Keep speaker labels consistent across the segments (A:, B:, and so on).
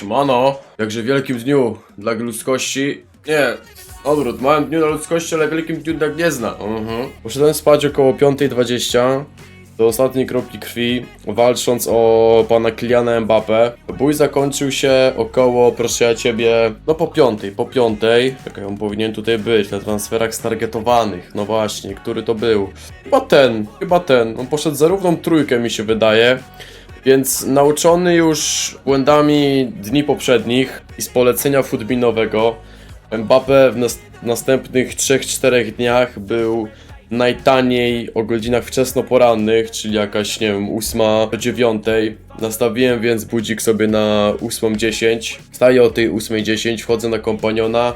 A: Siemano, jakże wielkim dniu dla ludzkości. Nie, odwrót, małym dniu dla ludzkości, ale wielkim dniu dla Gniezna. Mhm. Poszedłem spać około 5.20 do ostatniej kropli krwi, walcząc o pana Kyliana Mbappé. Bój zakończył się około, proszę ja ciebie, no po piątej, po piątej. Jaka on powinien tutaj być, na transferach stargetowanych. No właśnie, który to był? Chyba ten, chyba ten. On poszedł za równą trójkę, mi się wydaje. Więc nauczony już błędami dni poprzednich i z polecenia futbinowego, Mbappe w nas następnych 3-4 dniach był najtaniej o godzinach wczesnoporannych, czyli jakaś, nie wiem, 8 do 9. Nastawiłem więc budzik sobie na 8.10. Wstaję o tej 8.10, wchodzę na kompaniona.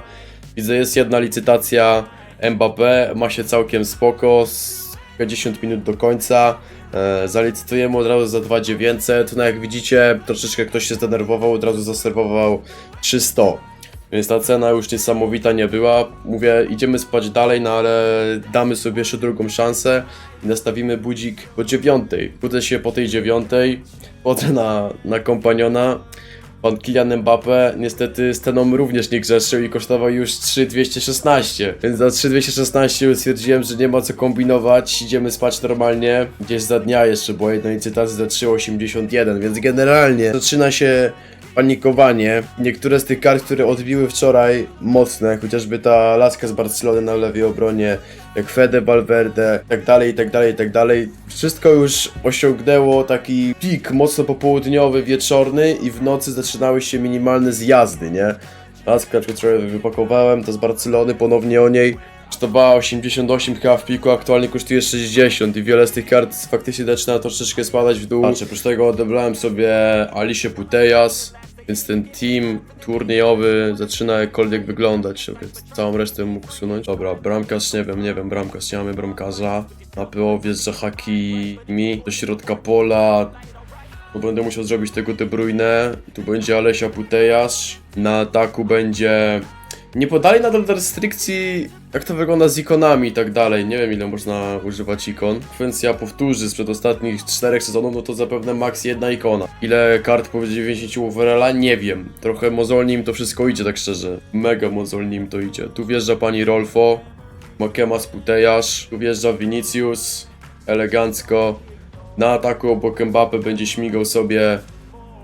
A: Widzę, jest jedna licytacja Mbappé, ma się całkiem spoko, z 10 minut do końca. E, zalicytujemy od razu za 2900. No jak widzicie, troszeczkę ktoś się zdenerwował, od razu zaserwował 300. Więc ta cena już niesamowita nie była. Mówię, idziemy spać dalej, no ale damy sobie jeszcze drugą szansę i nastawimy budzik o dziewiątej. Budzę się po tej dziewiątej, chodzę na, na kompaniona. Pan Kylian Mbappé niestety z ceną również nie grzeszył i kosztował już 3,216. Więc za 3,216 stwierdziłem, że nie ma co kombinować, idziemy spać normalnie. Gdzieś za dnia jeszcze była jedna licytacja za 3,81, więc generalnie zaczyna się panikowanie. Niektóre z tych kart, które odbiły wczoraj mocno, jak chociażby ta laska z Barcelony na lewej obronie, jak Fede Valverde, tak dalej, tak dalej, tak dalej. Wszystko już osiągnęło taki pik mocno popołudniowy, wieczorny i w nocy zaczynały się minimalne zjazdy, nie? Laska, którą wypakowałem, to z Barcelony, ponownie o niej. Kosztowała 88 chyba w piku, aktualnie kosztuje 60 i wiele z tych kart faktycznie zaczyna troszeczkę spadać w dół. Patrzę, oprócz tego odebrałem sobie Alicie Putejas, więc ten team turniejowy zaczyna jakkolwiek wyglądać. Całą resztę mógł usunąć. Dobra, bramkarz, nie wiem, nie wiem, bramkarz, nie mamy bramkarza. Na PO wjeżdża Hakimi do środka pola. No będę musiał zrobić tego De Bruyne. Tu będzie Alesia Putejasz. Na ataku będzie... Nie podali nadal restrykcji, jak to wygląda z ikonami i tak dalej. Nie wiem ile można używać ikon. Frekwencja powtórzy sprzed ostatnich czterech sezonów, no to zapewne max jedna ikona. Ile kart po 90 overalla? Nie wiem. Trochę mozolnie im to wszystko idzie, tak szczerze. Mega mozolnie im to idzie. Tu wjeżdża pani Rolfo. Makemas Putejasz. Tu wjeżdża Vinicius. Elegancko. Na ataku obok Mbappe będzie śmigał sobie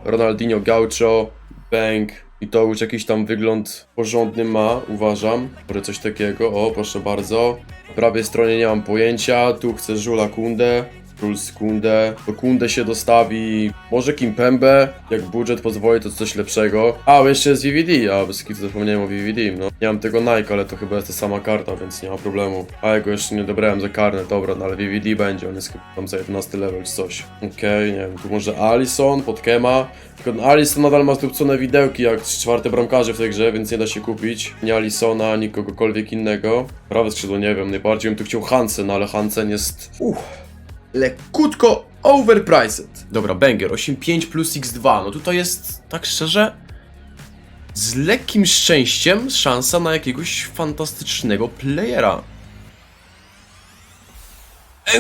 A: Ronaldinho Gaucho, Bang i to już jakiś tam wygląd porządny ma, uważam. Może coś takiego, o proszę bardzo. Po prawej stronie nie mam pojęcia, tu chcę Żula Kundę. Jules Kundę. Do Kundę się dostawi może Kimpembe, jak budżet pozwoli to coś lepszego. A, jeszcze jest VVD, a bez kitu zapomniałem o VVD, no. Nie mam tego Nike, ale to chyba jest ta sama karta, więc nie ma problemu. A ja go jeszcze nie dobrałem za karne, dobra, no ale VVD będzie, on jest tam za 11 level czy coś. Okej, nie wiem, tu może Alison, Podkema. Tylko no, Alison nadal ma zdupcone widełki jak czwarte bramkarze w tej grze, więc nie da się kupić. Nie Alisona, ani kogokolwiek innego. Prawe skrzydło nie wiem, najbardziej bym tu chciał Hansen, ale Hansen jest... Uff lekutko overpriced. Dobra, banger, 8.5 plus x2, no tutaj jest, tak szczerze, z lekkim szczęściem szansa na jakiegoś fantastycznego playera.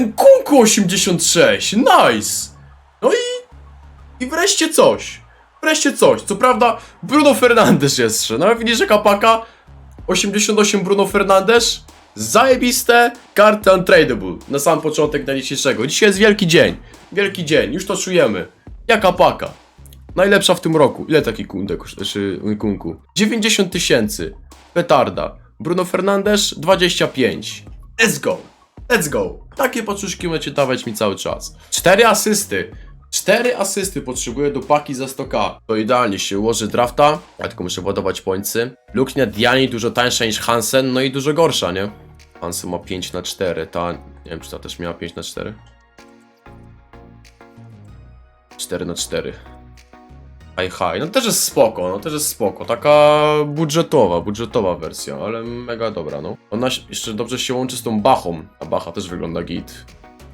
A: Nkunku 86, nice! No i, i wreszcie coś, wreszcie coś, co prawda Bruno Fernandes jeszcze, no widzisz jaka paka, 88 Bruno Fernandes, Zajebiste karty untradable na sam początek dnia dzisiejszego. Dzisiaj jest wielki dzień. Wielki dzień, już to czujemy. Jaka paka. Najlepsza w tym roku. Ile taki kunde czy kunku? 90 tysięcy. Petarda. Bruno Fernandes 25. Let's go. Let's go. Takie paczuszki możecie dawać mi cały czas. Cztery asysty. Cztery asysty potrzebuję do paki za 100k. To idealnie się ułoży drafta. Ja tylko muszę ładować pońcy. Luknia Diani dużo tańsza niż Hansen, no i dużo gorsza, nie? Hansen ma 5 na 4 ta... Nie wiem, czy ta też miała 5 na 4 4 na 4 High high, no też jest spoko, no też jest spoko, taka budżetowa, budżetowa wersja, ale mega dobra, no. Ona jeszcze dobrze się łączy z tą Bachą, a Bacha też wygląda git.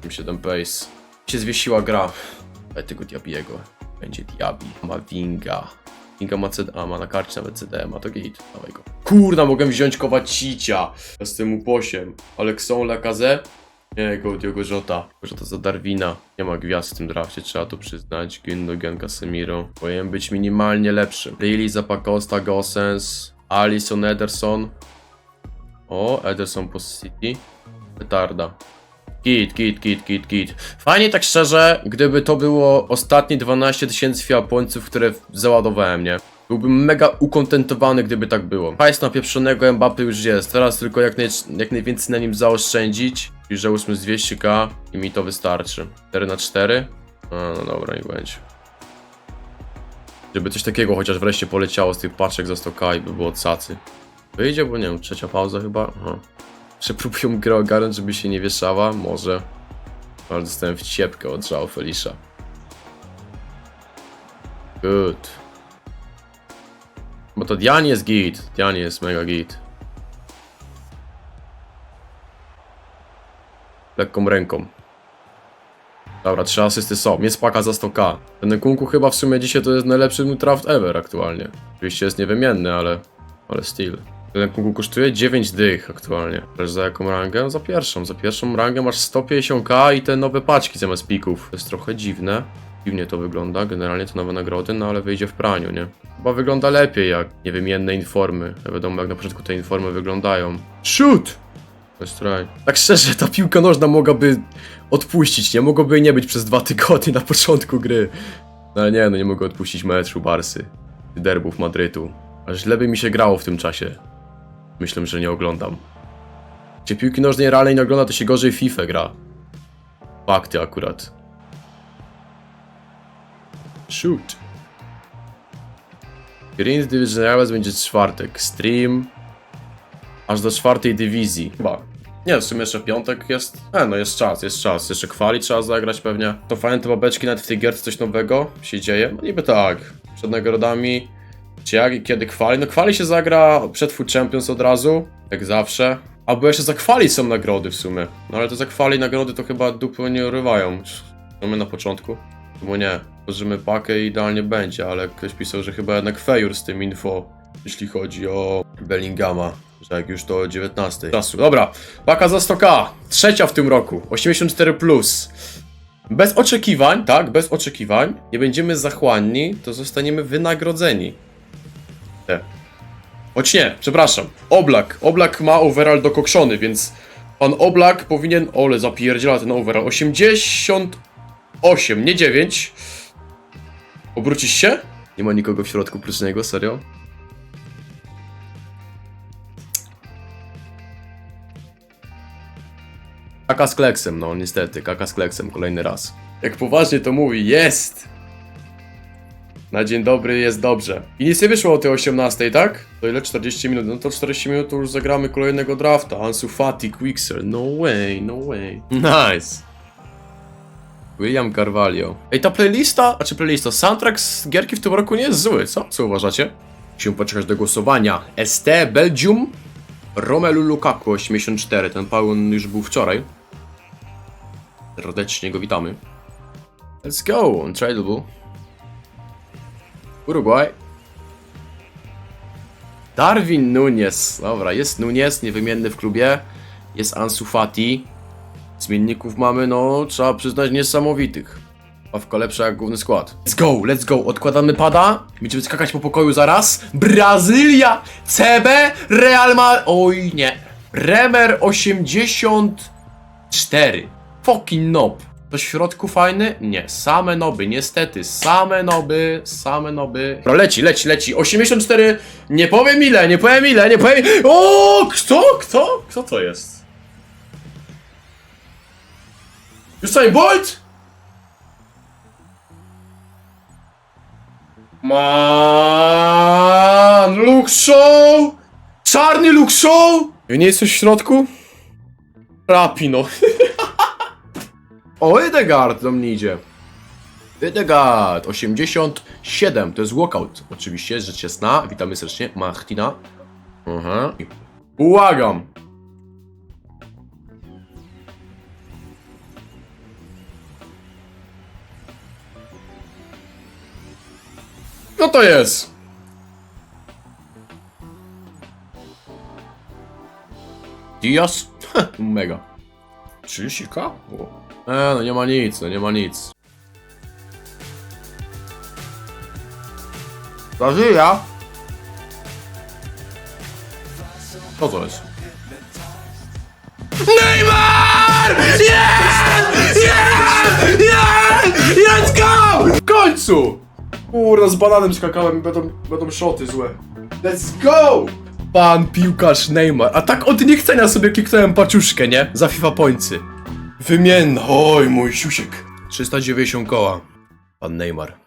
A: 7 pace. Się zwiesiła gra. Ale tego Diabiego. Będzie Diabi. Ma Winga ma CD, a ma na karcie nawet CD, ma to git. Dawaj go. Kurna, mogę wziąć Kowacicia z tym U8. Alexon Lacazette. Nie, go Diogo Jota. Jota za Darwina. Nie ma gwiazd w tym drafcie, trzeba to przyznać. Gündogan, Casemiro. Powinien być minimalnie lepszy. Lili, Zapacosta, Gosens, Alisson, Ederson. O, Ederson po City. Petarda. Git, git, git, git, git. Fajnie tak szczerze, gdyby to było ostatnie 12 tysięcy Japońców, które załadowałem, nie? Byłbym mega ukontentowany, gdyby tak było. Hajs na pieprzonego Mbappy już jest, teraz tylko jak, naj, jak najwięcej na nim zaoszczędzić. I załóżmy z 200k i mi to wystarczy. 4 na 4 A, no dobra, niech będzie. Żeby coś takiego chociaż wreszcie poleciało z tych paczek za 100k i by było cacy. Wyjdzie, bo nie wiem, trzecia pauza chyba? Aha. Przepróbują grę ogarnąć, żeby się nie wieszała? Może. Ale dostałem wciepkę od Joao Felisza. Good. Bo to Dian jest git. Dian jest mega git. Lekką ręką. Dobra, trzy asysty są. Jest paka za 100k. Ten Kunku chyba w sumie dzisiaj to jest najlepszy draft ever aktualnie. Oczywiście jest niewymienny, ale... Ale still. Ten Kunku kosztuje 9 dych aktualnie. Za jaką rangę? Za pierwszą. Za pierwszą rangę masz 150k i te nowe paczki zamiast pików. To jest trochę dziwne. Dziwnie to wygląda, generalnie to nowe nagrody, no ale wyjdzie w praniu, nie? Chyba wygląda lepiej jak niewymienne informy. Ja wiadomo jak na początku te informy wyglądają. Shoot! Let's try. Tak szczerze, ta piłka nożna mogłaby odpuścić, nie? Mogłoby jej nie być przez dwa tygodnie na początku gry. No ale nie, no nie mogę odpuścić meczu Barsy. Derbów Madrytu. Aż źle by mi się grało w tym czasie. Myślę, że nie oglądam. Gdzie piłki nożnej realnej nie ogląda, to się gorzej FIFA gra. Fakty akurat. Shoot. Green Division Rivals będzie czwartek. Stream. Aż do czwartej dywizji. Chyba. Nie, w sumie jeszcze piątek jest. E, no jest czas, jest czas. Jeszcze kwali trzeba zagrać pewnie. To fajne te babeczki, nawet w tej gierce coś nowego się dzieje. No niby tak. Przed nagrodami. Czy jak kiedy kwali? No kwali się zagra przed Food Champions od razu. Jak zawsze. Albo jeszcze za kwali są nagrody w sumie. No ale to za kwali nagrody to chyba dupy nie urywają. My na początku. Bo nie, tworzymy pakę i idealnie będzie, ale ktoś pisał, że chyba jednak fejur z tym info, jeśli chodzi o Bellingama, że jak już to o 19. Czasu. Dobra, paka za 100k, trzecia w tym roku, 84+. Plus. Bez oczekiwań, tak, bez oczekiwań, nie będziemy zachłanni, to zostaniemy wynagrodzeni. Choć nie, przepraszam, Oblak, Oblak ma overall dokokszony, więc pan Oblak powinien, ole zapierdziela ten overall, 80 8, nie 9. Obrócisz się? Nie ma nikogo w środku prócz niego, serio? Kaka z kleksem, no niestety, kaka z kleksem, kolejny raz. Jak poważnie to mówi, jest! Na dzień dobry jest dobrze. I nic nie wyszło o tej 18, tak? To ile? 40 minut? No to 40 minut to już zagramy kolejnego drafta. Ansu Fati. No way, no way. Nice. William Carvalho. Ej, ta playlista, a czy playlista, soundtrack z gierki w tym roku nie jest zły, co? Co uważacie? Musimy poczekać do głosowania. ST Belgium, Romelu Lukaku 84, ten pełen już był wczoraj. Serdecznie go witamy. Let's go, untradeable. Uruguay. Darwin Nunez. Dobra, jest Nunez, niewymienny w klubie. Jest Ansu Fati. Zmienników mamy, no, trzeba przyznać, niesamowitych. Ławka lepsza jak główny skład. Let's go, let's go, odkładamy pada. Będziemy skakać po pokoju zaraz. Brazylia, CB, Real Ma... Oj, nie. Bremer 84. Fucking nob. To w środku fajny? Nie, same noby, niestety, same noby, same noby. Dobra, leci, leci, leci. 84, nie powiem ile, nie powiem ile, nie powiem... O, kto, kto? Kto to jest? Usain Bolt? Man, Luke Show! Czarny Luke Show! Nie jest coś w środku? Rapino. o, Edegard do mnie idzie. Edegard, 87, to jest walkout. Oczywiście, rzecz jasna. Witamy serdecznie, Martina. Aha. Błagam. No to jest. Dios? Mega. 30k? O. E, no nie ma nic, no nie ma nic. Co to jest? Neymar! Yes! Yes! Yes! Let's go! W końcu! Kurwa, z bananem skakałem będą, będą szoty złe. Let's go! Pan piłkarz Neymar. A tak od niechcenia sobie kliknąłem paczuszkę, nie? Za FIFA Pointsy. Wymienna. Oj, mój siusiek. 390 koła. Pan Neymar.